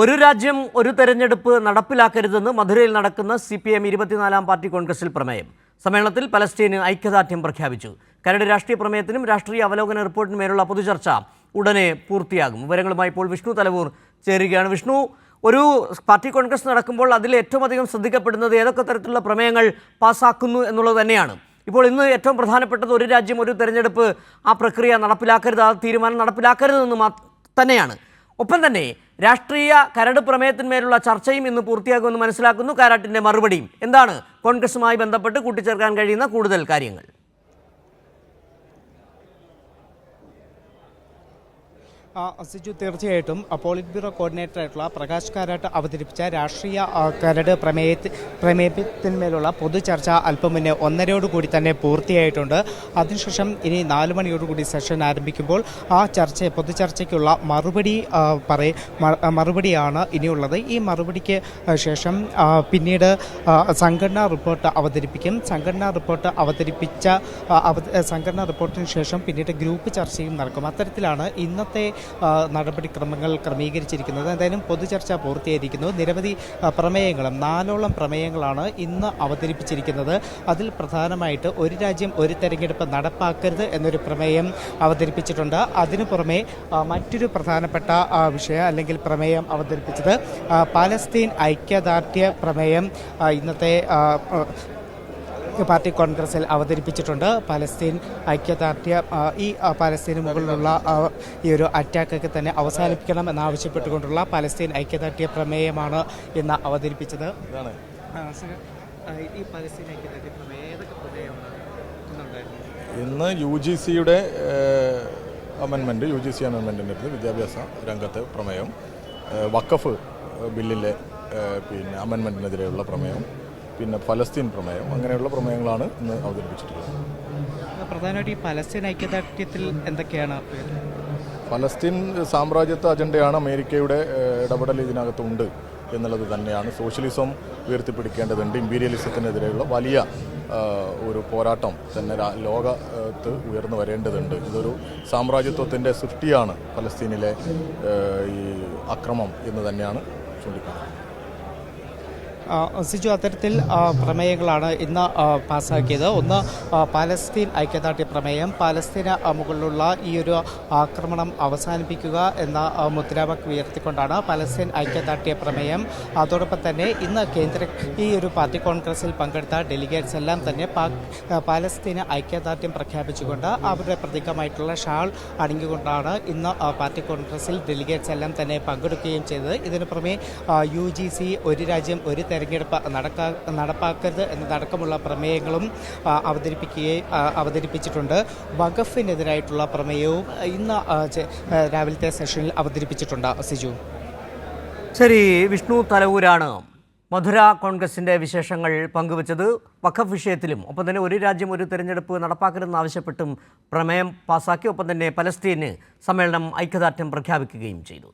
ഒരു രാജ്യം ഒരു തെരഞ്ഞെടുപ്പ് നടപ്പിലാക്കരുതെന്ന് മധുരയിൽ നടക്കുന്ന സി പി എം ഇരുപത്തിനാലാം പാർട്ടി കോൺഗ്രസിൽ പ്രമേയം. സമ്മേളനത്തിൽ പലസ്തീന് ഐക്യദാർഢ്യം പ്രഖ്യാപിച്ചു. കരട് രാഷ്ട്രീയ പ്രമേയത്തിനും രാഷ്ട്രീയ അവലോകന റിപ്പോർട്ടിനും മേലുള്ള പൊതുചർച്ച ഉടനെ പൂർത്തിയാകും. വിവരങ്ങളുമായി ഇപ്പോൾ വിഷ്ണു തലവൂർ ചേരുകയാണ്. വിഷ്ണു ഒരു പാർട്ടി കോൺഗ്രസ് നടക്കുമ്പോൾ അതിൽ ഏറ്റവും അധികം ശ്രദ്ധിക്കപ്പെടുന്നത് ഏതൊക്കെ തരത്തിലുള്ള പ്രമേയങ്ങൾ പാസ്സാക്കുന്നു എന്നുള്ളത് തന്നെയാണ്. ഇപ്പോൾ ഇന്ന് ഏറ്റവും പ്രധാനപ്പെട്ടത് ഒരു രാജ്യം ഒരു തെരഞ്ഞെടുപ്പ് ആ പ്രക്രിയ നടപ്പിലാക്കരുത് ആ തീരുമാനം നടപ്പിലാക്കരുതെന്ന് തന്നെയാണ്. ഒപ്പം തന്നെ രാഷ്ട്രീയ കരട് പ്രമേയത്തിന്മേലുള്ള ചർച്ചയും ഇന്ന് പൂർത്തിയാകുമെന്ന് മനസ്സിലാക്കുന്നു കാരാട്ടിന്റെ മറുപടിയും. എന്താണ് കോൺഗ്രസുമായി ബന്ധപ്പെട്ട് കൂട്ടിച്ചേർക്കാൻ കഴിയുന്ന കൂടുതൽ കാര്യങ്ങൾ? സിജു തീർച്ചയായിട്ടും പോളിറ്റ് ബ്യൂറോ കോർഡിനേറ്റർ ആയിട്ടുള്ള പ്രകാശ് കാരാട്ട് അവതരിപ്പിച്ച രാഷ്ട്രീയ കരട് പ്രമേയ പ്രമേയത്തിന്മേലുള്ള പൊതുചർച്ച അല്പം മുന്നേ ഒന്നരയോടുകൂടി തന്നെ പൂർത്തിയായിട്ടുണ്ട്. അതിനുശേഷം ഇനി നാല് മണിയോടുകൂടി സെഷൻ ആരംഭിക്കുമ്പോൾ ആ ചർച്ച പൊതുചർച്ചയ്ക്കുള്ള മറുപടി ആ, പറയ മറുപടിയാണ് ഇനിയുള്ളത്. ഈ മറുപടിക്ക് ശേഷം പിന്നീട് സംഘടനാ റിപ്പോർട്ട് അവതരിപ്പിക്കും. സംഘടനാ റിപ്പോർട്ട് അവതരിപ്പിച്ച സംഘടനാ റിപ്പോർട്ടിന് ശേഷം പിന്നീട് ഗ്രൂപ്പ് ചർച്ചയും നടക്കും. അത്തരത്തിലാണ് ഇന്നത്തെ നടപടിക്രമങ്ങൾ ക്രമീകരിച്ചിരിക്കുന്നത്. എന്തായാലും പൊതുചർച്ച പൂർത്തിയായിരിക്കുന്നു. നിരവധി പ്രമേയങ്ങളും നാലോളം പ്രമേയങ്ങളാണ് ഇന്ന് അവതരിപ്പിച്ചിരിക്കുന്നത്. അതിൽ പ്രധാനമായിട്ട് ഒരു രാജ്യം ഒരു തെരഞ്ഞെടുപ്പ് നടപ്പാക്കരുത് എന്നൊരു പ്രമേയം അവതരിപ്പിച്ചിട്ടുണ്ട്. അതിനു പുറമെ മറ്റൊരു പ്രധാനപ്പെട്ട വിഷയം അല്ലെങ്കിൽ പ്രമേയം അവതരിപ്പിച്ചത് പാലസ്തീൻ ഐക്യദാർഢ്യ പ്രമേയം ഇന്നത്തെ പാർട്ടി കോൺഗ്രസിൽ അവതരിപ്പിച്ചിട്ടുണ്ട്. പലസ്തീൻ ഐക്യദാർഢ്യ ഈ പലസ്തീന് മുകളിലുള്ള ഈ ഒരു അറ്റാക്കൊക്കെ തന്നെ അവസാനിപ്പിക്കണം എന്നാവശ്യപ്പെട്ടുകൊണ്ടുള്ള പലസ്തീൻ ഐക്യദാർഢ്യ പ്രമേയമാണ് ഇന്ന് അവതരിപ്പിച്ചത്. ഈ പലസ്തീൻ ഐക്യദാർഢ്യ പ്രമേയം ഏതൊക്കെ പ്രമേയമാണ് ഇന്നുണ്ടായിരുന്നത്? ഇന്ന് യു ജി സിയുടെ അമെൻമെന്റ് യു ജി സി അമെൻമെന്റിന്റെ അടുത്ത് വിദ്യാഭ്യാസ രംഗത്തെ പ്രമേയം വക്കഫ് വഖഫ് ബില്ലിലെ പിന്നെ അമെൻമെന്റിനെതിരെയുള്ള പ്രമേയം പിന്നെ ഫലസ്തീൻ പ്രമേയം അങ്ങനെയുള്ള പ്രമേയങ്ങളാണ് ഇന്ന് അവതരിപ്പിച്ചിട്ടുള്ളത്. പ്രധാനമായിട്ട് ഈ പലസ്തീൻ ഐക്യദാർഢ്യത്തിൽ എന്തൊക്കെയാണ് ഫലസ്തീൻ സാമ്രാജ്യത്വ അജണ്ടയാണ് അമേരിക്കയുടെ ഇടപെടൽ ഇതിനകത്തുണ്ട് എന്നുള്ളത് തന്നെയാണ്. സോഷ്യലിസം ഉയർത്തിപ്പിടിക്കേണ്ടതുണ്ട് ഇമ്പീരിയലിസത്തിനെതിരെയുള്ള വലിയ ഒരു പോരാട്ടം തന്നെ ലോകത്ത് ഉയർന്നു വരേണ്ടതുണ്ട്. ഇതൊരു സാമ്രാജ്യത്വത്തിന്റെ സൃഷ്ടിയാണ് ഫലസ്തീനിലെ ഈ അക്രമം എന്ന് തന്നെയാണ് ചൂണ്ടിക്കാണുന്നത് സിജു അത്തരത്തിൽ പ്രമേയങ്ങളാണ് ഇന്ന് പാസ്സാക്കിയത്. ഒന്ന് പാലസ്തീൻ ഐക്യദാർഢ്യ പ്രമേയം. പാലസ്തീന മുകളിലുള്ള ഈ ഒരു ആക്രമണം അവസാനിപ്പിക്കുക എന്ന മുദ്രാവാക്യം ഉയർത്തിക്കൊണ്ടാണ് പാലസ്തീൻ ഐക്യദാർഢ്യ പ്രമേയം. അതോടൊപ്പം തന്നെ ഇന്ന് കേന്ദ്ര ഈ ഒരു പാർട്ടി കോൺഗ്രസിൽ പങ്കെടുത്ത ഡെലിഗേറ്റ്സ് എല്ലാം തന്നെ പാലസ്തീന ഐക്യദാർഢ്യം പ്രഖ്യാപിച്ചുകൊണ്ട് അവരുടെ പ്രതീകമായിട്ടുള്ള ഷാൾ അണിഞ്ഞുകൊണ്ടാണ് ഇന്ന് പാർട്ടി കോൺഗ്രസിൽ ഡെലിഗേറ്റ്സ് എല്ലാം തന്നെ പങ്കെടുക്കുകയും ചെയ്തത്. ഇതിനു പുറമെ യു ഒരു രാജ്യം ഒരു തെരഞ്ഞെടുപ്പ് നടക്കാ നടപ്പാക്കരുത് എന്നതടക്കമുള്ള പ്രമേയങ്ങളും അവതരിപ്പിക്കുകയും അവതരിപ്പിച്ചിട്ടുണ്ട്. വഖഫിനെതിരായിട്ടുള്ള പ്രമേയവും ഇന്ന് രാവിലത്തെ സെഷനിൽ അവതരിപ്പിച്ചിട്ടുണ്ട്. സിജു. ശരി വിഷ്ണു തലവൂരാണ് മധുര കോൺഗ്രസിന്റെ വിശേഷങ്ങൾ പങ്കുവച്ചത് വഖഫ് വിഷയത്തിലും. ഒപ്പം തന്നെ ഒരു രാജ്യം ഒരു തെരഞ്ഞെടുപ്പ് നടപ്പാക്കരുതെന്നാവശ്യപ്പെട്ടും പ്രമേയം പാസാക്കി ഒപ്പം തന്നെ പലസ്തീന് സമ്മേളനം ഐക്യദാർഢ്യം പ്രഖ്യാപിക്കുകയും ചെയ്തു.